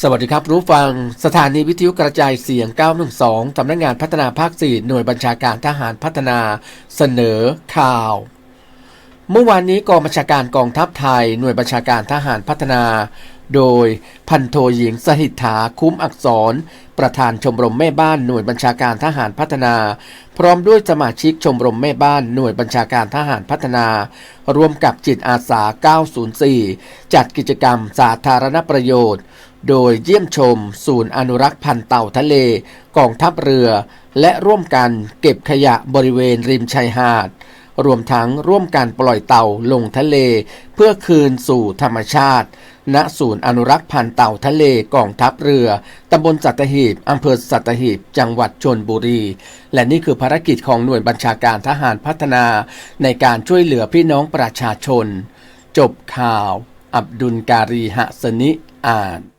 สวัสดีครับ รู้ฟังสถานีวิทยุกระจายเสียง 912สำนักงานพัฒนาภาค 4 หน่วยบัญชาการทหารพัฒนาเสนอข่าว เมื่อวานนี้กองบัญชาการกองทัพไทย หน่วยบัญชาการทหารพัฒนา โดยพันโทหญิงสหิทธาคุ้มอักษร ประธานชมรมแม่บ้านหน่วยบัญชาการทหารพัฒนา พร้อมด้วยสมาชิกชมรมแม่บ้านหน่วยบัญชาการทหารพัฒนา ร่วมกับจิตอาสา 904 จัดกิจกรรมสาธารณประโยชน์ โดยเยี่ยมชม ศูนย์อนุรักษ์พันธุ์เต่าทะเล กองทัพเรือ และร่วมกันเก็บขยะบริเวณริมชายหาด รวมทั้งร่วมการปล่อยเต่าลงทะเล เพื่อคืนสู่ธรรมชาติ ณ ศูนย์อนุรักษ์พันธุ์เต่าทะเลกองทัพเรือ ตำบลสัตหีบ อำเภอสัตหีบ จังหวัดชนบุรี และนี่คือภารกิจของหน่วยบัญชาการทหารพัฒนา ในการช่วยเหลือพี่น้องประชาชน จบข่าว อับดุลการีหะสนิอ่าน